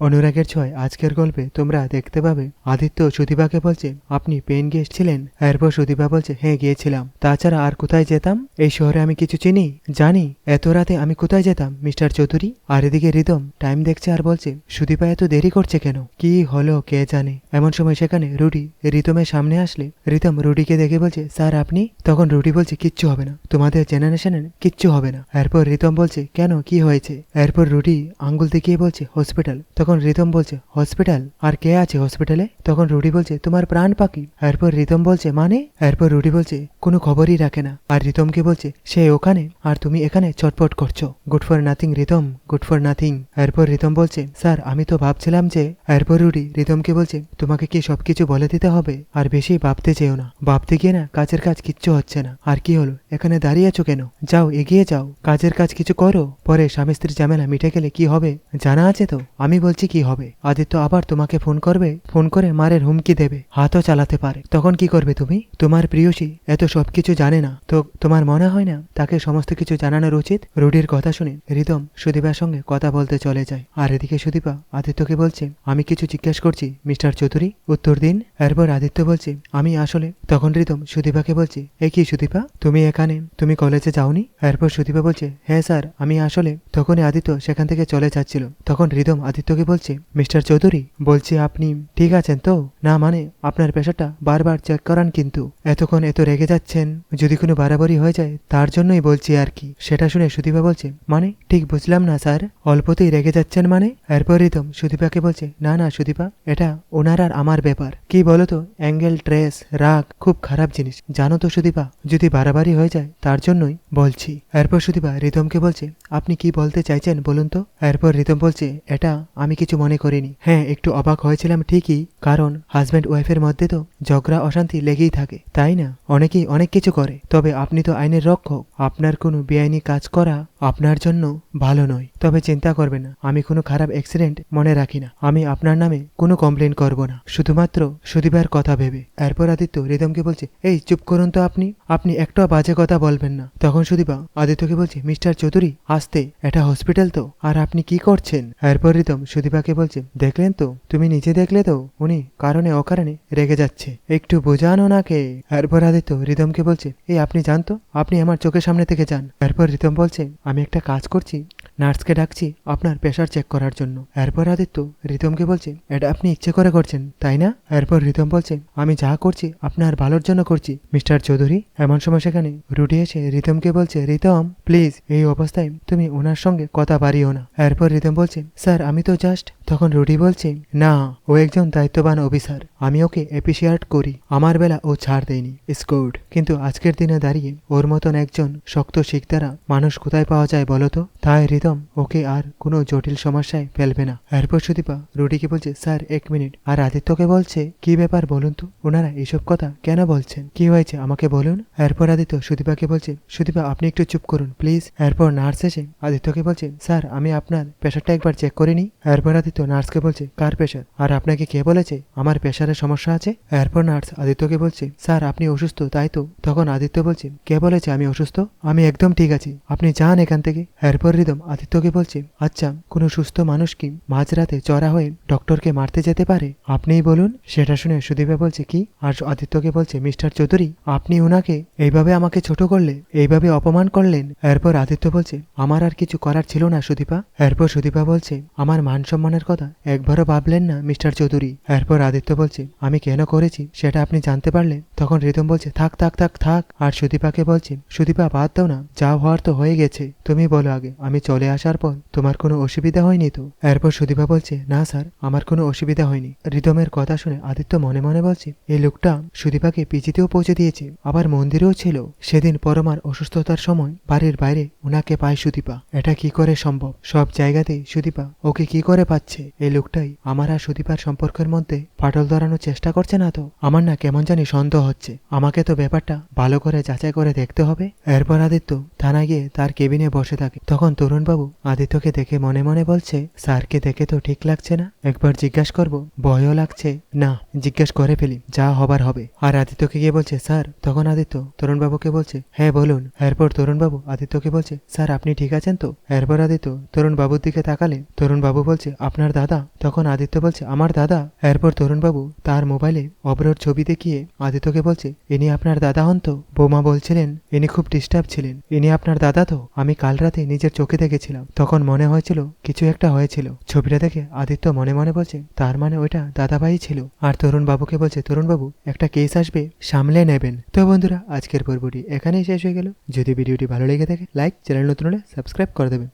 অনুরাগের ছয়, আজকের গল্পে তোমরা দেখতে পাবে, আদিত্য সুদীপাকে বলছে, আপনি পেন গেস্ট ছিলেন এরপর সুদীপা বলছে হ্যাঁ গিয়েছিলাম। তাছাড়া আর কোথায় যেতাম? এই শহরে আমি কিছু চিনি, জানি। এত রাতে আমি কোথায় যেতাম, মিস্টার চৌধুরী? আর এদিকে রিদম টাইম দেখছে আর বলছে, সুদীপা এত দেরি করছে কেন? কি হলো, কে জানে? এমন সময় সেখানে রুডি রিতমের সামনে আসলে রিতম রুডিকে দেখে বলছে, স্যার, আপনি? তখন রুডি বলছে, কিচ্ছু হবে না। তোমাদের জেনারেশনের কিচ্ছু হবে না। এরপর রিতম বলছে, কেন? কি হয়েছে? এরপর রুডি আঙ্গুল দেখিয়ে বলছে, হসপিটাল। তখন রিতম বলছে, হসপিটাল? আর কে আছে হসপিটালে? তখন রুডি বলছে, তোমার প্রাণ পাখি। এরপর রিতম বলছে মানে? এরপর রুডি বলছে, কোনো খবরই রাখে না। আর রিতমকে বলছে, সে ওখানে, আর তুমি এখানে চটপট করছ। Good for nothing Ritam good for nothing এরপর রিতম বলছে, স্যার, আমি তো ভাবছিলাম যে এরপর রুডি রিতমকে বলছে, তোমাকে কি সবকিছু বলে দিতে হবে? আর বেশি ভাবতে চেয়েও না। ভাবতে গিয়ে না কাজের কাজ কিচ্ছু হচ্ছে না। আর কি হলো? এখানে দাঁড়িয়ে আছো কেন? যাও, এগিয়ে যাও। কাজের কাজ কিছু করো। পরে স্বামী স্ত্রীর ঝামেলা মিটে গেলে কি হবে? জানা আছে তো? আমি বলছি কি হবে? আদিত্য আবার তোমাকে ফোন করবে, ফোন করে মারের হুমকি দেবে। হাতও চালাতে পারে। তখন কি করবে তুমি? তোমার প্রিয়সী এত সবকিছু জানে না। তো তোমার মনে হয় না তাকে সমস্ত কিছু জানানোর উচিত? রুডির কথা শুনে রিদম সুদীপার সঙ্গে কথা বলতে চলে যায়। আর এদিকে সুদীপা আদিত্যকে বলছে, আমি কিছু জিজ্ঞেস করছি, মিস্টার চৌধুরী। উত্তর দিন। এরপর আদিত্য বলছে, আমি আসলে তখন রিদম সুদীপাকে বলছে, এ কি সুদীপা? তুমি এখানে? তুমি কলেজে যাওনি? এরপর সুদীপা বলছে হ্যাঁ স্যার, আমি আসলে। তখনই আদিত্য সেখান থেকে চলে যাচ্ছিল। তখন রিদম আদিত্যকে বলছে, মিস্টার চৌধুরী, বলছি আপনি ঠিক আছেন তো? না মানে আপনার পেশাটা বারবার চেক করান কিন্তু। এতক্ষণ এত রেগে যাচ্ছেন, যদি কোনো বাড়াবাড়ি হয়ে যায়, তার জন্যই বলছি আর কি। সেটা শুনে সুদীপা বলছে মানে? ঠিক বুঝলাম না, স্যার। অল্পতেই রেগে যাচ্ছেন মানে? এরপর রিদম সুদীপাকে বলছে, না না, সুদীপা, এটা ওনার আর আমার ব্যাপার। কি বলো তো, অ্যাঙ্গেল ট্রেস রাগ, খুব খারাপ জিনিস। জানো তো সুদীপা, যদি বাড়াবাড়ি হয়ে যায়, তার জন্যই বলছি। এরপর সুদীপা রিতমকে বলছে, আপনি কি বলতে চাইছেন বলুন তো? এরপর রিতম বলছে, এটা আমি কিছু মনে করিনি। হ্যাঁ একটু অবাক হয়েছিলাম ঠিকই, কারণ হাজব্যান্ড ওয়াইফের মধ্যে তো ঝগড়া, অশান্তি লেগেই থাকে, তাই না? অনেকেই অনেক কিছু করে, তবে আপনি তো আইনের রক্ষক। আপনার কোনো বেআইনি কাজ করা আপনার জন্য ভালো নয়, তবে চিন্তা করবে না, আমি কোনো খারাপ অ্যাক্সিডেন্ট মনে রাখি না, আমি আপনার নামে কোনো কমপ্লেন করব না। শুধুমাত্র সুদীপার কথা ভেবে। এরপর আদিত্য রিদমকে বলছে, এই, চুপ করুন তো আপনি আপনি একটা বাজে কথা বলবেন না। তখন সুদীপা আদিত্যকে বলছে, মিস্টার চৌধুরী, আসতে, এটা হসপিটাল তো, আর আপনি কি করছেন? এরপর রিদম সুদীপাকে বলছে, দেখলেন তো, তুমি নিজে দেখলে তো, উনি কারণে অকারণে রেগে যাচ্ছে, একটু বোঝান ওনাকে এরপর আদিত্য রিদমকে বলছে, এই, আপনি জানতো আপনি আমার চোখের সামনে থেকে যান। এরপর রিতম বলছে আমি একটা কাজ করছি। নার্সকে ডাকছি আপনার প্রেশার চেক করার জন্য। এরপর আদিত্য রিতমকে বলছে, এটা আপনি ইচ্ছে করে করছেন, তাই না? এরপর রিতম বলছে, আমি যা করছি আপনার ভালোর জন্য করছি। মিস্টার চৌধুরী, এমন সময় সেখানে রুটি এসে রিতমকে বলছে, রিতম, প্লিজ, এই অবস্থায় তুমি ওনার সঙ্গে কথা বাড়িও না। এরপর রিতম বলছে, স্যার, আমি তো জাস্ট তখন রুডি বলছে, না, ও একজন দায়িত্ববান অফিসার, আমি ওকে অ্যাপ্রিসিয়েট করি। আমার বেলা ও ছাড় দেয়নি স্কোড কিন্তু আজকের দিনে দাঁড়িয়ে ওর মতন একজন শক্ত শিখদারা মানুষ কোথায় পাওয়া যায় বলতো তাই রিদম ওকে আর কোনো জটিল সমস্যায় ফেলবে না। এরপর সুদীপা রুডিকে বলছে, স্যার, এক মিনিট। আর আদিত্যকে বলছে, কি ব্যাপার বলুন তো? ওনারা এইসব কথা কেন বলছেন? কি হয়েছে? আমাকে বলুন। এরপর আদিত্য সুদীপাকে বলছে, সুদীপা, আপনি একটু চুপ করুন, প্লিজ। এরপর নার্স এসে আদিত্যকে বলছে, স্যার, আমি আপনার প্রেশারটা একবার চেক করে নিই। এরপর আদিত্য নার্সকে বলছে, কার প্রেশার আর আপনাকে কে বলেছে? আমার প্রেশারের সমস্যা আছে? এরপর নার্স আদিত্যকে বলছে, স্যার, আপনি অসুস্থ, তাই তো? তখন আদিত্য বলছে, কে বলেছে আমি অসুস্থ? আমি একদম ঠিক আছি। আপনি যান এখান থেকে। এরপর রিদম আদিত্যকে বলছে আচ্ছা কোনো সুস্থ মানুষ কি মাঝরাতে চড়া হয়ে ডক্টরকে মারতে যেতে পারে? আপনিই বলুন। সেটা শুনে সুদীপা বলছে, কি? আর আদিত্যকে বলছে, মিস্টার চৌধুরী, আপনি ওনাকে এইভাবে আমাকে ছোট করলে এইভাবে অপমান করলেন? এরপর আদিত্য বলছে, আমার আর কিছু করার ছিল না সুদীপা। এরপর সুদীপা বলছে, আমার মান সম্মানের কথা। একবারও ভাবলেন না, মিস্টার চৌধুরী। এরপর আদিত্য বলছে, আমি কেন করেছি? সেটা আপনি জানতে পারলে তখন রিতম বলছে, থাক থাক থাক থাক। আর সুদীপাকে বলছে, সুদীপা, বাদ দাও না। যা হওয়ার তো হয়ে গেছে। তুমি বলো আগে, আমি চলে আসার পর তোমার কোনো অসুবিধা হয়নি তো? এরপর সুদীপা বলছে, না স্যার, আমার কোনো অসুবিধা হয়নি। রিতমের কথা শুনে আদিত্য মনে মনে বলছে, এই লোকটা সুদীপাকে পিজিতেও পৌঁছে দিয়েছে, আবার মন্দিরেও ছিল। সেদিন পরমার অসুস্থতার সময় বাড়ির বাইরে ওনাকে পায় সুদীপা। এটা কি করে সম্ভব? সব জায়গাতেই সুদীপা ওকে কি করে পাচ্ছে? এই লোকটাই আমার আর সুদীপার সম্পর্কের মধ্যে ফাটল ধরানোর চেষ্টা করছে না তো? আমার না কেমন জানি সন্দেহ হচ্ছে। আমাকে তো ব্যাপারটা ভালো করে যাচাই করে দেখতে হবে। এরপর আদিত্য থানা গিয়ে তার কেবিনে বসে থাকে। তখন তরুণবাবু আদিত্যকে দেখে মনে মনে বলছে, স্যারকে দেখে তো ঠিক লাগছে না। একবার জিজ্ঞাসা করব, ভয়ও লাগছে? না, জিজ্ঞেস করে ফেলি, যা হবার হবে। আর আদিত্যকে গিয়ে বলছে, স্যার। তখন আদিত্য তরুণবাবুকে বলছে হ্যাঁ বলুন। এরপর তরুণবাবু আদিত্যকে বলছে, স্যার, আপনি ঠিক আছেন তো? এরপর আদিত্য তরুণবাবুর দিকে তাকালে তরুণবাবু বলছে, আপনি আপনার দাদা তখন আদিত্য বলছে, আমার দাদা? এরপর তরুণবাবু তার মোবাইলে অবরোধ ছবি দেখিয়ে আদিত্যকে বলছে, ইনি আপনার দাদা হন তো? বৌমা বলছিলেন, ইনি খুব ডিস্টার্ব ছিলেন। ইনি আপনার দাদা তো? আমি কাল রাতে নিজের চোখে দেখেছিলাম। তখন মনে হয়েছিল কিছু একটা হয়েছিল। ছবিটা দেখে আদিত্য মনে মনে বলছে, তার মানে ওইটা দাদাভাই ছিল। আর তরুণ বাবুকে বলছে তরুণ বাবু একটা কেস আসবে, সামলে নেবেন। তো বন্ধুরা, আজকের পর্বটি এখানেই শেষ হয়ে গেল। যদি ভিডিওটি ভালো লেগে থাকে, লাইক, চ্যানেল নতুন হলে সাবস্ক্রাইব করে দেবেন।